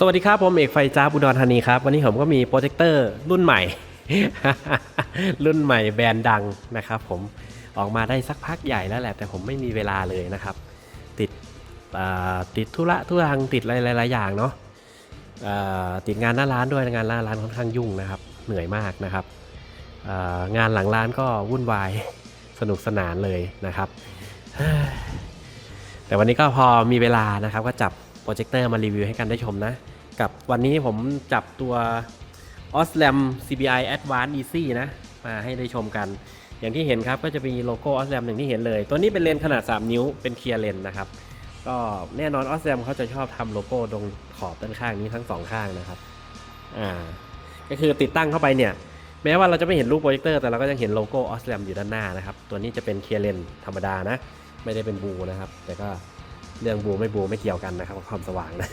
สวัสดีครับ ผมเอกไฟจ้าบุดรธานีครับ วันนี้ผมก็มีโปรเจคเตอร์รุ่นใหม่ รุ่นใหม่แบรนด์ดังนะครับผมออกมาได้สักพักใหญ่แล้วแหละ แต่ผมไม่มีเวลาเลยนะครับ ติดติดธุระทุรังติดหลายๆอย่างเนาะติดงานหน้าร้านด้วยงานหน้าร้านค่อนข้างยุ่งนะครับ เหนื่อยมากนะครับงานหลังร้านก็วุ่นวายสนุกสนานเลยนะครับ แต่วันนี้ก็พอมีเวลานะครับก็จับ โปรเจคเตอร์มารีวิวให้กันได้ชมนะ กับวันนี้ผมจับตัว Osram CBI Advanced Easy นะมาให้ได้ชมกัน อย่างที่เห็นครับก็จะมีโลโก้ Osram หนึ่งที่เห็นเลย ตัวนี้เป็นเลนขนาด 3 นิ้วเป็นเคลียร์เลนนะครับ ก็แน่นอน Osram เขาจะชอบทำโลโก้ตรงขอบด้านข้างนี้ทั้งสองข้างนะครับอ่าก็คือติดตั้งเข้าไปเนี่ยแม้ว่าเราจะไม่เห็นรูปโปรเจคเตอร์แต่เราก็ยังเห็นโลโก้ Osram อยู่ด้านหน้านะครับ ตัวนี้จะเป็นเคลียร์เลนธรรมดานะ ไม่ได้เป็นบูนะครับ แต่ก็ เรื่องบูไม่บูไม่เกี่ยวกันนะครับความสว่างนะ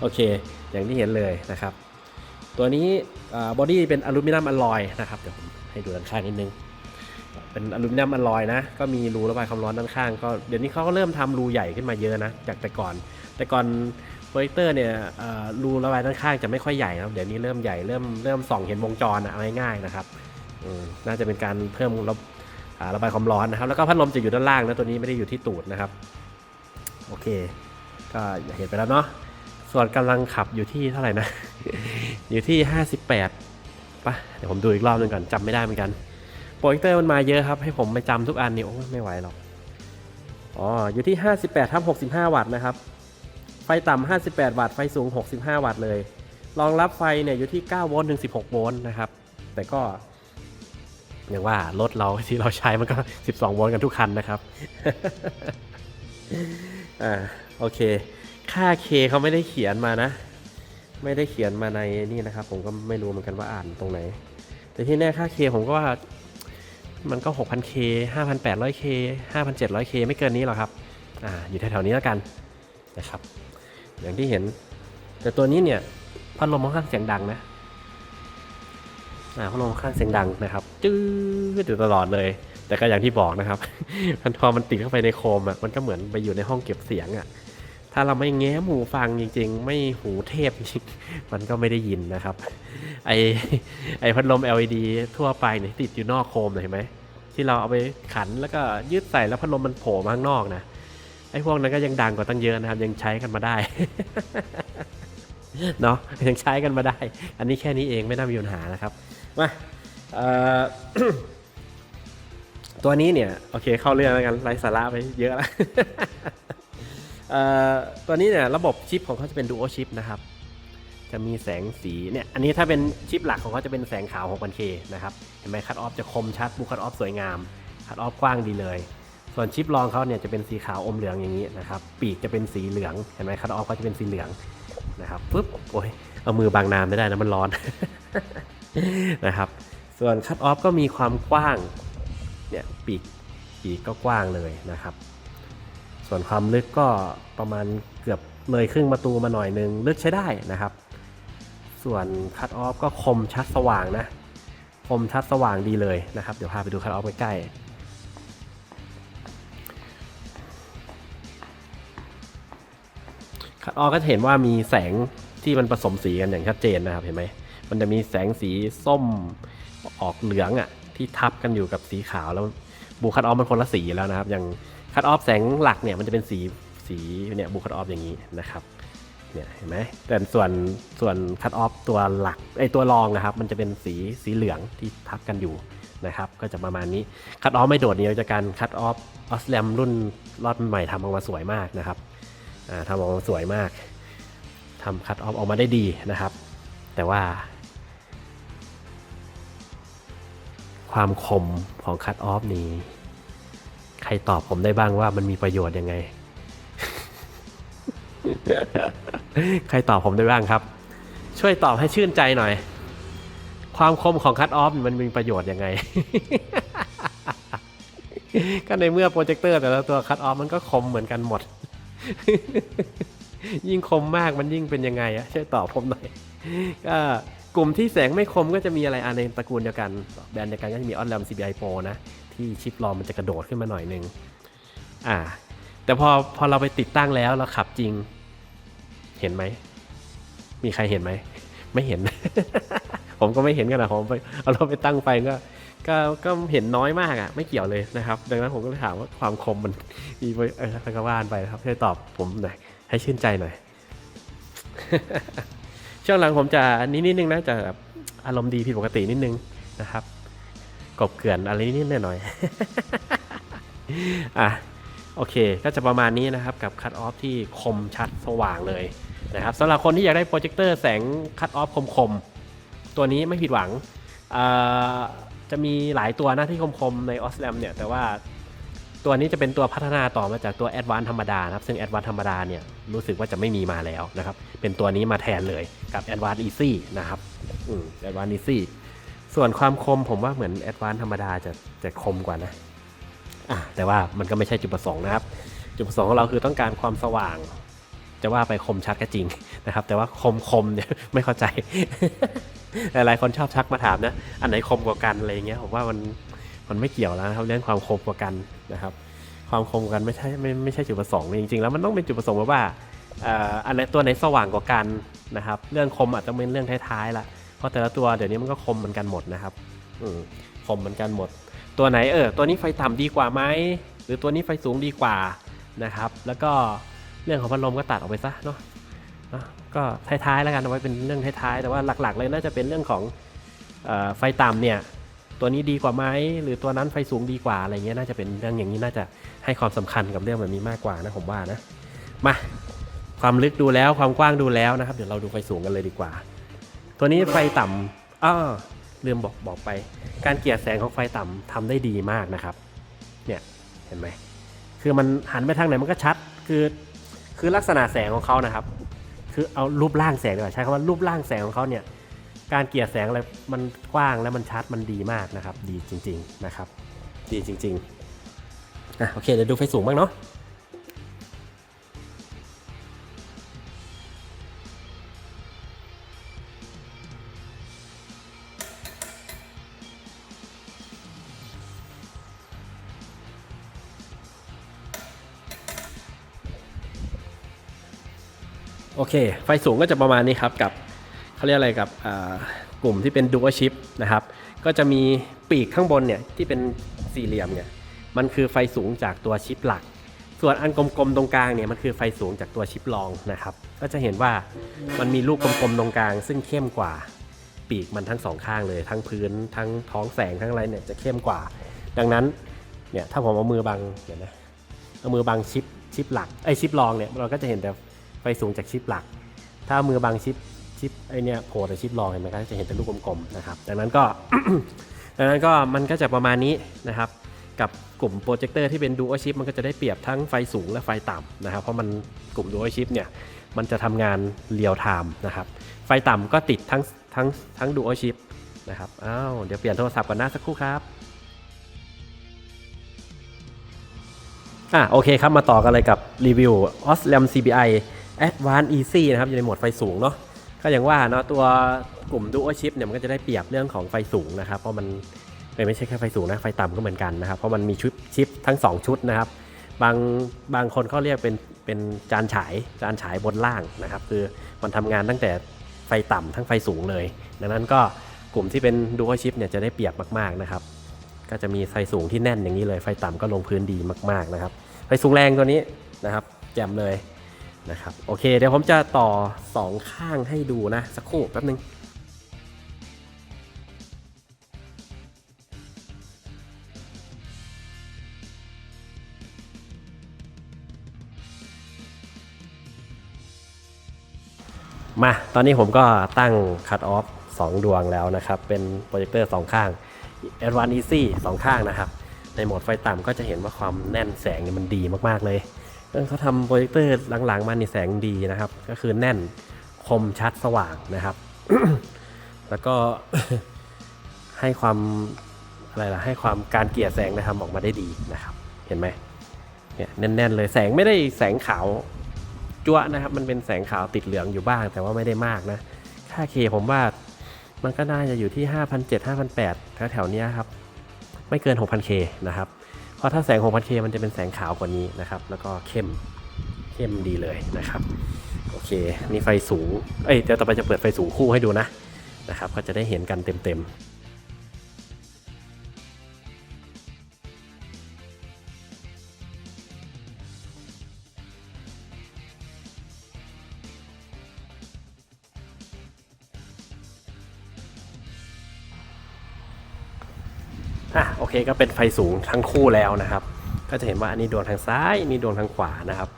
โอเค อย่างที่เห็นเลยนะครับ ตัวนี้บอดี้เป็นอลูมิเนียมอลลอยนะครับเดี๋ยวผมให้ดูด้านข้างนิดนึง เป็นอลูมิเนียมอลลอยนะ ก็มีรูระบายความร้อนด้านข้างก็เดี๋ยวนี้เขาก็เริ่มทำรูใหญ่ขึ้นมาเยอะนะ จากแต่ก่อน แต่ก่อนโปรเจคเตอร์เนี่ยรูระบายด้านข้างจะไม่ค่อยใหญ่นะครับเดี๋ยวนี้เริ่มใหญ่เริ่มเริ่มส่องเห็นวงจรอะเอาง่ายๆนะครับน่าจะเป็นการเพิ่มระบายความร้อนนะครับ แล้วก็พัดลมจะอยู่ด้านล่างนะตัวนี้ไม่ได้อยู่ที่ตูดนะครับ โอเค ก็เห็นไปแล้วเนาะส่วนกำลังขับอยู่ที่เท่าไหร่นะ อยู่ที่ 58ปะเดี๋ยวผมดูอีกรอบหนึงก่อนจำไม่ได้เหมือนกันโปรเจคเตอร์มันมาเยอะครับ ให้ผมไปจำทุกอันนี่โอ้ไม่ไหวหรอกอ๋ออยู่ที่ 58ทับ65 วัตต์นะครับ ไฟต่ำ58 วัตต์ไฟสูง 65 วัตต์เลย รองรับไฟเนี่ยอยู่ที่9โวลต์ถึง16โวลต์นะครับ แต่ก็อย่างว่ารถเราที่เราใช้มันก็ 12 โวลต์กันทุกคันนะครับ อ่าโอเค ค่า K เขาไม่ได้เขียนมานะ ไม่ได้เขียนมาในนี่นะครับ ผมก็ไม่รู้เหมือนกันว่าอ่านตรงไหน แต่ที่แน่ค่า K ผมก็ว่ามันก็ 6,000K 5,800K 5,700K ไม่เกินนี้หรอกครับ อ่า อยู่แถวๆนี้แล้วกันนะครับ อย่างที่เห็น แต่ตัวนี้เนี่ยพัดลมค่อนข้างเสียงดังนะ อ่าพัดลมค่อนข้างเสียงดังนะครับ จื้ออยู่ตลอดเลย แต่ก็อย่างที่บอกนะครับมันพอมันติดเข้าไปในโคมอะมันก็เหมือนไปอยู่ในห้องเก็บเสียงอะถ้าเราไม่แง้มหูฟังจริง ๆ ไม่หูเทพจริงมันก็ไม่ได้ยินนะครับ ไอไอพัดลม LED ทั่วไปเนี่ยติดอยู่นอกโคมเห็นไหมที่เราเอาไปขันแล้วก็ยืดใส่แล้วพัดลมมันโผล่มาข้างนอกนะไอ้พวกนั้นก็ยังดังกว่าตั้งเยอะนะครับ ยังใช้กันมาได้เนาะยังใช้กันมาได้ อันนี้แค่นี้เองไม่น่ามีปัญหานะครับมาเอ่อ ตัวนี้เนี่ยโอเคเข้าเรื่องแล้วกันไร้สาระไปเยอะแล้วตัวนี้เนี่ยระบบชิปของเขาจะเป็น Duo Chip นะครับ จะมีแสงสีเนี่ยอันนี้ถ้าเป็นชิปหลักของเขาจะเป็นแสงขาว 6,000K นะครับเห็นไหมคัตออฟจะคมชัดบูคัตออฟสวยงามคัตออฟกว้างดีเลย ส่วนชิปรองเขาเนี่ยจะเป็นสีขาวอมเหลืองอย่างนี้นะครับปีกจะเป็นสีเหลืองเห็นไหมคัตออฟเขาจะเป็นสีเหลืองนะครับปึ๊บโอ้ยเอามือบางน้ำไม่ได้นะมันร้อนนะครับ ส่วนคัตออฟก็มีความกว้าง เนี่ยปีกปีกก็กว้างเลยนะครับ ส่วนความลึกก็ประมาณเกือบเลยครึ่งประตูมาหน่อยนึงลึกใช้ได้นะครับ ส่วนคัตออฟก็คมชัดสว่างนะ คมชัดสว่างดีเลยนะครับ เดี๋ยวพาไปดูคัตออฟใกล้ๆคัตออฟก็เห็นว่ามีแสงที่มันผสมสีกันอย่างชัดเจนนะครับเห็นไหมมันจะมีแสงสีส้มออกเหลืองอะ่ะ ที่ทับกันอยู่กับสีขาวแล้วบูคัตออฟมันคนละสีแล้วนะครับ อย่างคัตออฟแสงหลักเนี่ยมันจะเป็นสีสีเนี่ยบูคัตออฟอย่างนี้นะครับเนี่ยเห็นไหมแต่ส่วนส่วนคัตออฟตัวหลักไอตัวรองนะครับ มันจะเป็นสีสีเหลืองที่ทับกันอยู่นะครับ ก็จะประมาณนี้คัตออฟไม่โดดเดี่ยวจากการคัตออฟออสแลมรุ่นรอดใหม่ทำออกมาสวยมากนะครับอ่าทำออกมาสวยมากทำคัตออฟออกมาได้ดีนะครับ แต่ว่า ความคมของคัตออฟนี้ ใครตอบผมได้บ้างว่ามันมีประโยชน์ยังไง ใครตอบผมได้บ้างครับ ช่วยตอบให้ชื่นใจหน่อย ความคมของคัตออฟมันมีประโยชน์ยังไง ก็ในเมื่อโปรเจคเตอร์แต่ละตัวคัตออฟมันก็คมเหมือนกันหมด ยิ่งคมมากมันยิ่งเป็นยังไงอะช่วยตอบผมหน่อยก็ กลุ่มที่แสงไม่คมก็จะมีอะไรอันในตระกูลเดียวกัน แบรนด์เดียวกันก็จะมีออนแลม CBI Pro นะ ที่ชิปรอมมันจะกระโดดขึ้นมาหน่อยนึงอ่า แต่พอพอเราไปติดตั้งแล้วเราขับจริง เห็นไหม มีใครเห็นไหม ไม่เห็น ผมก็ไม่เห็นกันนะผมไปเอาเราไปตั้งไฟก็ก็ก็เห็นน้อยมากอะ ไม่เกี่ยวเลยนะครับ ดังนั้นผมก็เลยถามว่าความคมมันมีไว้เออแล้วก็ว่านไปนะครับช่วยตอบผมหน่อยให้ชื่นใจหน่อย ช่วงหลังผมจะนิดนิดนึงนะจะแบบอารมณ์ดีผิดปกตินิดนึงนะครับ กบเกลื่อนอะไรนิดหน่อยอะโอเค ก็จะประมาณนี้นะครับกับคัตออฟที่คมชัดสว่างเลยนะครับสำหรับคนที่อยากได้โปรเจคเตอร์แสงคัตออฟคมๆ ตัวนี้ไม่ผิดหวังจะมีหลายตัวนะที่คมๆ ในออสแลมเนี่ย แต่ว่า ตัวนี้จะเป็นตัวพัฒนาต่อมาจากตัว a d v a n c e ธรรมดานะครับซึ่ง a d v a n c e ธรรมดาเนี่ยรู้สึกว่าจะไม่มีมาแล้วนะครับเป็นตัวนี้มาแทนเลยกับ a d v a n c e Easy นะครับอืม a d v a n c e Easy ส่วนความคมผมว่าเหมือน a d v a n c e ธรรมดาจะจะคมกว่านะอะแต่ว่ามันก็ไม่ใช่จุดประสงค์นะครับ จุดประสงค์ของเราคือต้องการความสว่าง จะว่าไปคมชัดก็จริงนะครับ แต่ว่าคมคมเนี่ยไม่เข้าใจ หลายๆคนชอบชักมาถามนะ อันไหนคมกว่ากันอะไรเงี้ยผมว่ามันมันไม่เกี่ยวแล้วนะครับเรื่องความคมกว่ากัน นะครับ ความคมกันไม่ใช่ไม่ไม่ใช่จุดประสงค์จริงๆแล้วมันต้องเป็นจุดประสงค์ว่าอ่ออันไหนตัวไหนสว่างกว่ากันนะครับ เรื่องคมอาจจะเป็นเรื่องท้ายๆละเพราะแต่ละตัวเดี๋ยวนี้มันก็คมเหมือนกันหมดนะครับอืคมเหมือนกันหมด ตัวไหนเออตัวนี้ไฟต่ำดีกว่าไหมหรือตัวนี้ไฟสูงดีกว่านะครับ แล้วก็เรื่องของพัดลมก็ตัดออกไปซะเนาะก็ท้ายๆแล้วกันเอาไว้เป็นเรื่องท้ายๆแต่ว่าหลักๆเลยน่าจะเป็นเรื่องของออไฟต่ำเนี่ย ตัวนี้ดีกว่าไหมหรือตัวนั้นไฟสูงดีกว่าอะไรเงี้ยน่าจะเป็นเรื่องอย่างนี้น่าจะให้ความสำคัญกับเรื่องแบบนี้มากกว่านะผมว่านะมาความลึกดูแล้วความกว้างดูแล้วนะครับ เดี๋ยวเราดูไฟสูงกันเลยดีกว่า ตัวนี้ไฟต่ำอ้อลืมบอกบอกไป การเกลี่ยแสงของไฟต่ำทำได้ดีมากนะครับ เนี่ยเห็นไหมคือมันหันไปทางไหนมันก็ชัดคือคือลักษณะแสงของเขานะครับ คือเอารูปร่างแสงดีกว่าใช้คำว่ารูปร่างแสงของเขาเนี่ย การเกี่ยแสงอะไรมันกว้างและมันชัดมันดีมากนะครับ ดีจริง ๆนะครับ ดีจริงๆอะโอเคเดี๋ยวดูไฟสูงบ้างเนาะโอเค ไฟสูงก็จะประมาณนี้ครับกับ เขาเรียกอะไรกับกลุ่มที่เป็น dual chip นะครับ ก็จะมีปีกข้างบนเนี่ยที่เป็นสี่เหลี่ยมเนี่ยมันคือไฟสูงจากตัวชิปหลัก ส่วนอันกลมๆตรงกลางเนี่ยมันคือไฟสูงจากตัวชิปรองนะครับ ก็จะเห็นว่ามันมีลูกกลมๆตรงกลาง ซึ่งเข้มกว่าปีกมันทั้งสองข้างเลย ทั้งพื้นทั้งท้องแสงทั้งอะไรเนี่ยจะเข้มกว่า ดังนั้นเนี่ยถ้าผมเอามือบังเดี๋ยวนะเอามือบังชิปชิปหลักไอชิปรองเนี่ยเราก็จะเห็นแต่ไฟสูงจากชิปหลัก ถ้ามือบังชิป ชิปไอเนี่ยโผล่แต่ชิปรองเห็นไหมครับจะเห็นเป็นลูกกลมๆนะครับดังนั้นก็ดังนั้นก็มันก็จะประมาณนี้นะครับ กับกลุ่มโปรเจคเตอร์ที่เป็นดูอั chip มันก็จะได้เปรียบทั้งไฟสูงและไฟต่ำนะครับ เพราะมันกลุ่มดูอั chip เนี่ยมันจะทำงานเรียลไทม์นะครับ ไฟต่ำก็ติดทั้งทั้งทั้งดูอั chip นะครับอ้าวเดี๋ยวเปลี่ยนโทรศัพท์ก่อนนะสักครู่ครับอะโอเคครับ มาต่อกันเลยกับรีวิว Osram CBI Advanced Easy นะครับ อยู่ในโหมดไฟสูงเนาะ ก็อย่างว่าเนาะตัวกลุ่ม Dual Chip เนี่ยมันก็จะได้เปรียบเรื่องของไฟสูงนะครับ เพราะมันไม่ใช่แค่ไฟสูงนะไฟต่ำก็เหมือนกันนะครับ เพราะมันมีชุดชิปทั้ง 2 ชุดนะครับ บางบางคนเขาเรียกเป็นเป็นจานฉายจานฉายบนล่างนะครับ คือมันทำงานตั้งแต่ไฟต่ำทั้งไฟสูงเลย ดังนั้นก็กลุ่มที่เป็น Dual Chip เนี่ยจะได้เปรียบมากๆนะครับ ก็จะมีไฟสูงที่แน่นอย่างนี้เลยไฟต่ำก็ลงพื้นดีมากๆนะครับไฟสูงแรงตัวนี้นะครับแจ่มเลย นะครับโอเคเดี๋ยวผมจะต่อ 2 ข้างให้ดูนะสักครู่แป๊บนึงมา ตอนนี้ผมก็ตั้งคัตออฟ2 ดวงแล้วนะครับ เป็นโปรเจคเตอร์ 2 ข้าง a d v a n c e Easy 2 ข้างนะครับ ในโหมดไฟต่ำก็จะเห็นว่าความแน่นแสงเนี่ยมันดีมาก ๆ เลย เขาทำโปรเจคเตอร์หลังๆมานี่แสงดีนะครับ ก็คือแน่นคมชัดสว่างนะครับ แล้วก็ให้ความอะไรล่ะให้ความการเกลี่ยแสงนะครับออกมาได้ดีนะครับ เห็นไหมเนี่ยแน่นๆเลยแสงไม่ได้แสงขาวจั่วนะครับ มันเป็นแสงขาวติดเหลืองอยู่บ้าง แต่ว่าไม่ได้มากนะ ค่าเคผมว่ามันก็น่าจะอยู่ที่ 5,700 5,800แถวๆเนี้ยครับ ไม่เกิน 6,000K นะครับ เพราะถ้าแสง 6,000K มันจะเป็นแสงขาวกว่านี้นะครับ แล้วก็เข้มเข้มดีเลยนะครับโอเคนี่ไฟสูง เอ้ยเดี๋ยวต่อไปจะเปิดไฟสูงคู่ให้ดูนะนะครับ ก็จะได้เห็นกันเต็มๆ คก็เป็นไฟสูงทั้งคู่แล้วนะครับ ก็จะเห็นว่าอันนี้ดวงทางซ้ายอันนี้ดวงทางขวานะครับ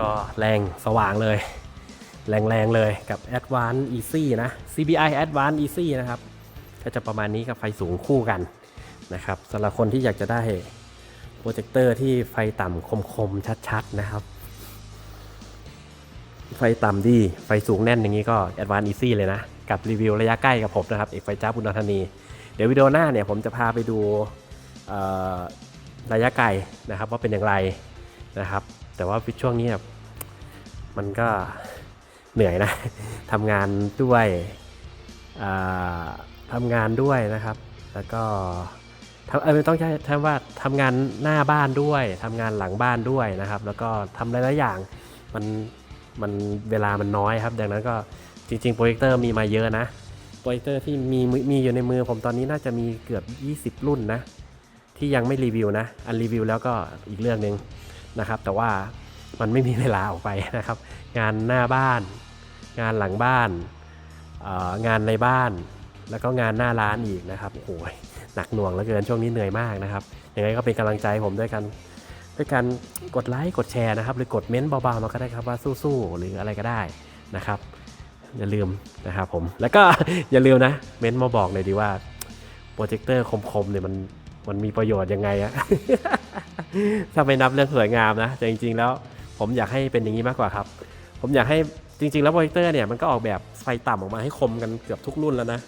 ก็แรงสว่างเลย แรงๆเลยกับ Advanced Easy นะ CBI Advanced Easy นะครับ ก็จะประมาณนี้กับไฟสูงคู่กันนะครับสำหรับคนที่อยากจะได้โปรเจคเตอร์ที่ไฟต่ำคมๆชัดๆนะครับ ไฟต่ำดีไฟสูงแน่นอย่างนี้ก็ Advanced Easy เลยนะ กับรีวิวระยะใกล้กับผมนะครับ เอกไฟจ้าบุญธานี เดี๋ยววิดีโอหน้าเนี่ยผมจะพาไปดู ระยะไกลนะครับว่าเป็นอย่างไรนะครับ แต่ว่าช่วงนี้แบบมันก็เหนื่อยนะทำงานด้วยทำงานด้วยนะครับ แล้วก็ทำเออไม่ต้องใช้ใช้ว่าทำงานหน้าบ้านด้วยทำงานหลังบ้านด้วยนะครับ แล้วก็ทำหลายๆอย่างมันมันเวลามันน้อยครับ ดังนั้นก็จริงๆโปรเจคเตอร์มีมาเยอะนะโปรเจคเตอร์ที่มีมีอยู่ในมือผมตอนนี้น่าจะมีเกือบ 20 รุ่นนะ ที่ยังไม่รีวิวนะ อันรีวิวแล้วก็อีกเรื่องหนึ่งนะครับ แต่ว่ามันไม่มีเวลาออกไปนะครับ งานหน้าบ้าน งานหลังบ้าน งานในบ้าน แล้วก็งานหน้าร้านอีกนะครับโอ้ยหนักหน่วงเหลือเกินช่วงนี้เหนื่อยมากนะครับ ยังไงก็เป็นกำลังใจผมด้วยกัน ด้วยการกดไลค์กดแชร์นะครับ หรือกดเม้นต์เบาๆมาก็ได้ครับว่าสู้ๆหรืออะไรก็ได้นะครับ อย่าลืมนะครับผม แล้วก็อย่าลืมนะ เม้นต์มาบอกเลยดีว่าโปรเจคเตอร์คมๆเนี่ยมัน มันมีประโยชน์ยังไงอะถ้าไม่นับเรื่องสวยงามนะ แต่จริง ๆ แล้วผมอยากให้เป็นอย่างนี้มากกว่าครับ ผมอยากให้จริง ๆ แล้วโปรเจคเตอร์เนี่ยมันก็ออกแบบไฟต่ำออกมาให้คมกันเกือบทุกรุ่นแล้วนะ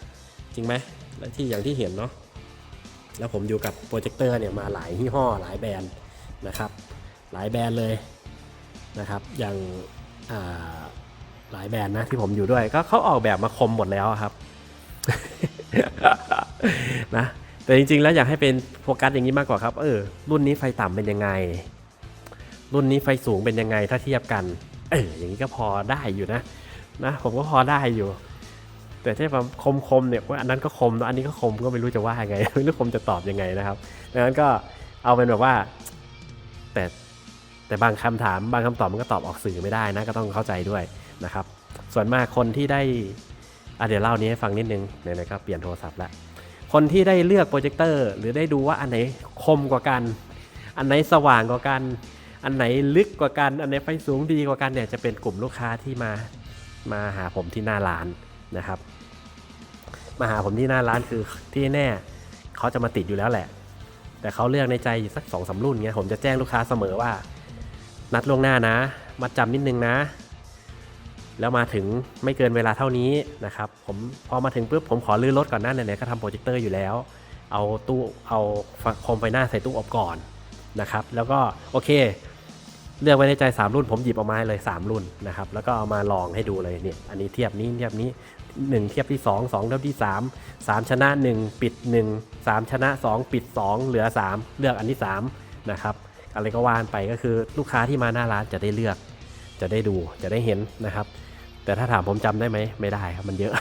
จริงไหมและที่อย่างที่เห็นเนาะแล้วผมอยู่กับโปรเจคเตอร์เนี่ยมาหลายยี่ห้อหลายแบรนด์นะครับ หลายแบรนด์เลยนะครับ อย่างาหลายแบรนด์นะที่ผมอยู่ด้วยก็เขาออกแบบมาคมหมดแล้วครับนะ แต่จริงๆ แล้วอยากให้เป็นโฟกัสอย่างนี้มากกว่าครับ เออ รุ่นนี้ไฟต่ำเป็นยังไง รุ่นนี้ไฟสูงเป็นยังไงถ้าเทียบกัน เออ อย่างนี้ก็พอได้อยู่นะ นะ ผมก็พอได้อยู่ แต่ถ้าแบบคมๆเนี่ยว่าอันนั้นก็คมแล้วอันนี้ก็คมก็ไม่รู้จะว่ายังไงไม่รู้ผมจะตอบยังไงนะครับดังนั้นก็เอาเป็นแบบว่า แต่แต่บางคำถามบางคำตอบมันก็ตอบออกสื่อไม่ได้นะ ก็ต้องเข้าใจด้วยนะครับ ส่วนมากคนที่ได้อะเดี๋ยวเล่านี้ให้ฟังนิดนึงไหนๆก็เปลี่ยนโทรศัพท์แล้ว คนที่ได้เลือกโปรเจคเตอร์ หรือได้ดูว่าอันไหนคมกว่ากัน อันไหนสว่างกว่ากัน อันไหนลึกกว่ากัน อันไหนไฟสูงดีกว่ากันเนี่ยจะเป็นกลุ่มลูกค้าที่มามาหาผมที่หน้าร้านนะครับ มาหาผมที่หน้าร้านคือที่แน่เขาจะมาติดอยู่แล้วแหละ แต่เขาเลือกในใจอยู่สักสองสารุ่นเงี้ยผมจะแจ้งลูกค้าเสมอว่า นัดล่วงหน้านะ มาจำนิดนึงนะ แล้วมาถึงไม่เกินเวลาเท่านี้นะครับผมพอมาถึงปุ๊บผมขอลื้อรถก่อนหน้าไหนๆก็ทำโปรเจคเตอร์อยู่แล้ว เอาตู้เอาโคมไฟหน้าใส่ตู้อบก่อนนะครับแล้วก็โอเค เลือกไว้ในใจ 3 รุ่น ผมหยิบออกมาเลย 3 รุ่นนะครับแล้วก็เอามาลองให้ดูเลยเนี่ยอันนี้เทียบนี้เทียบนี้ 1 เทียบที่ 2 2เทียบที่ 3 3 ชนะ 1 ปิด 1 3 ชนะ 2 ปิด 2 เหลือ 3 เลือกอันที่3นะครับอะไรก็ว่านไปก็คือลูกค้าที่มาหน้าร้านจะได้เลือกจะได้ดูจะได้เห็นนะครับ แต่ถ้าถามผมจำได้ไหมไม่ได้ครับมันเยอะ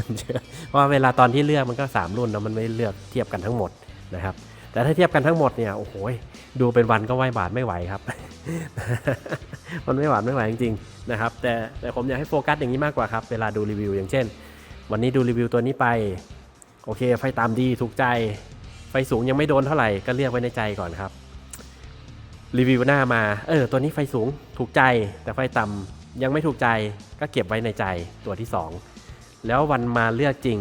มันเยอะเพราะว่าเวลาตอนที่เลือกมันก็ 3 รุ่นนะมันไม่เลือกเทียบกันทั้งหมดนะครับ แต่ถ้าเทียบกันทั้งหมดเนี่ยโอ้โหดูเป็นวันก็ไหวบาทไม่ไหวครับ มันไม่หวานไม่ไหวจริงๆนะครับ แต่แต่ผมอยากให้โฟกัสอย่างนี้มากกว่าครับ เวลาดูรีวิว อย่างเช่น วันนี้ดูรีวิวตัวนี้ไปโอเค ไฟตามดีถูกใจ ไฟสูงยังไม่โดนเท่าไหร่ก็เลือกไว้ในใจก่อนครับรีวิวหน้ามา เออ ตัวนี้ไฟสูงถูกใจ แต่ไฟต่ำ ยังไม่ถูกใจก็เก็บไว้ในใจตัวที่ 2 แล้ววันมาเลือกจริง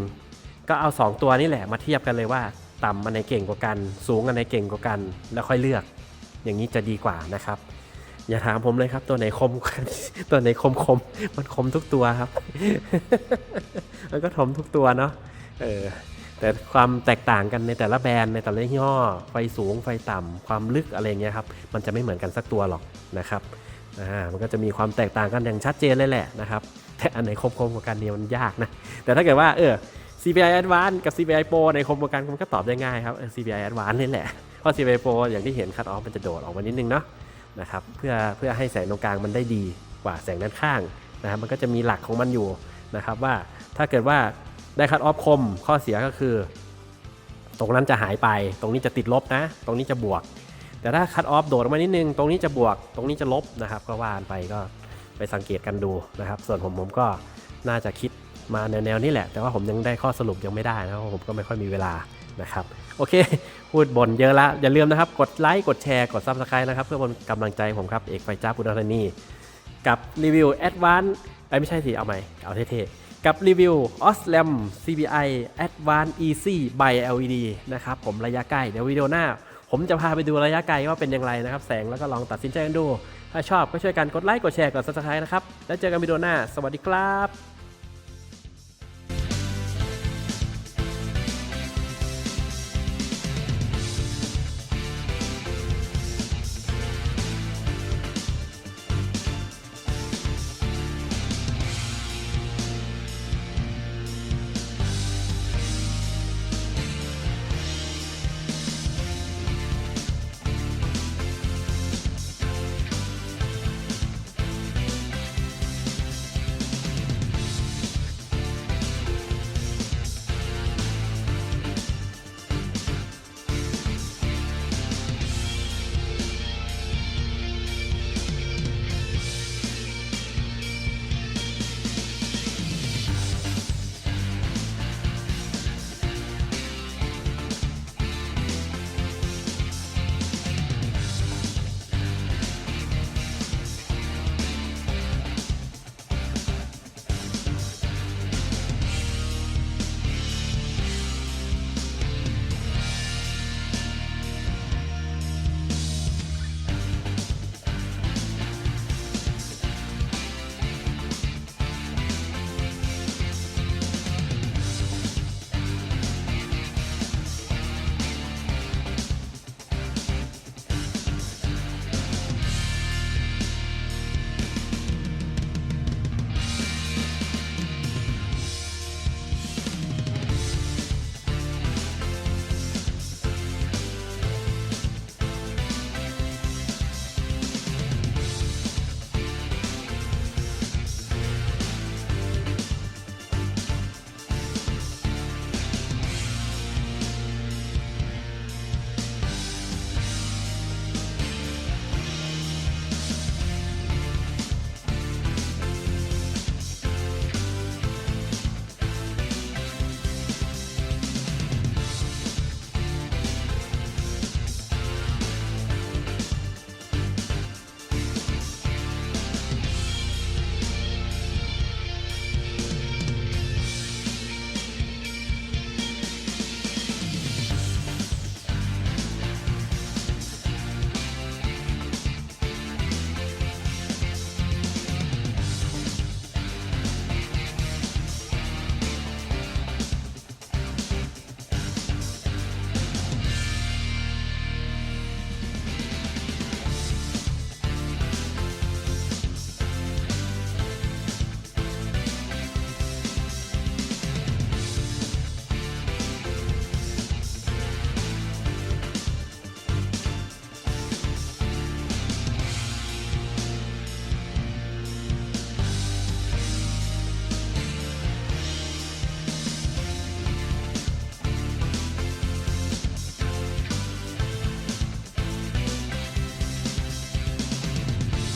ก็เอา 2 ตัวนี้แหละมาเทียบกันเลยว่า ต่ำอันไหนเก่งกว่ากัน สูงอันไหนเก่งกว่ากัน แล้วค่อยเลือก อย่างนี้จะดีกว่านะครับ อย่าถามผมเลยครับ ตัวไหนคมกว่าตัวไหนคมคมมันคมทุกตัวครับ มันก็ถมทุกตัวเนาะเออแต่ความแตกต่างกันในแต่ละแบรนด์ในแต่ละยี่ห้อไฟสูงไฟต่ำความลึกอะไรเงี้ยครับ มันจะไม่เหมือนกันสักตัวหรอกนะครับ อ่ามันก็จะมีความแตกต่างกันอย่างชัดเจนเลยแหละนะครับแต่อันไหนคมคมกว่ากันเนี่ยมันยากนะแต่ถ้าเกิดว่าเออ CPI Advance กับ CPI Pro ในคมกว่ากันมันก็ตอบได้ง่ายครับ CPI Advance นี่แหละ เพราะ CPI Pro อย่างที่เห็นคัดออฟมันจะโดดออกมานิดนึงเนาะนะครับเพื่อเพื่อให้แสงตรงกลางมันได้ดีกว่าแสงด้านข้างนะครับมันก็จะมีหลักของมันอยู่นะครับว่าถ้าเกิดว่าได้คัดออฟคมข้อเสียก็คือ ตรงนั้นจะหายไป ตรงนี้จะติดลบนะ ตรงนี้จะบวก แต่ถ้าคัดออฟโดดออกมานิดนึง ตรงนี้จะบวก ตรงนี้จะลบนะครับ ก็ว่านไปก็ไปสังเกตกันดูนะครับ ส่วนผมผมก็น่าจะคิดมาแนวๆนี้แหละ แต่ว่าผมยังได้ข้อสรุปยังไม่ได้นะผมก็ไม่ค่อยมีเวลานะครับ โอเค พูดบ่นเยอะละ อย่าลืมนะครับ กดไลค์ กดแชร์ กด Subscribe นะครับ เพื่อเป็นกำลังใจผมครับ เอกไฟจ้าปุณธานี กับรีวิว Advanced ไอไม่ใช่สิ เอาใหม่ เอาเท่ๆ กับรีวิว Oslam CBI Advanced Easy by LED นะครับ ผมระยะใกล้ เดี๋ยววิดีโอหน้า ผมจะพาไปดูระยะไกลว่าเป็นอย่างไรนะครับ แสงแล้วก็ลองตัดสินใจกันดู ถ้าชอบก็ช่วยกันกดไลค์กดแชร์กดซับสไครต์นะครับ แล้วเจอกันวิดีโอหน้า สวัสดีครับ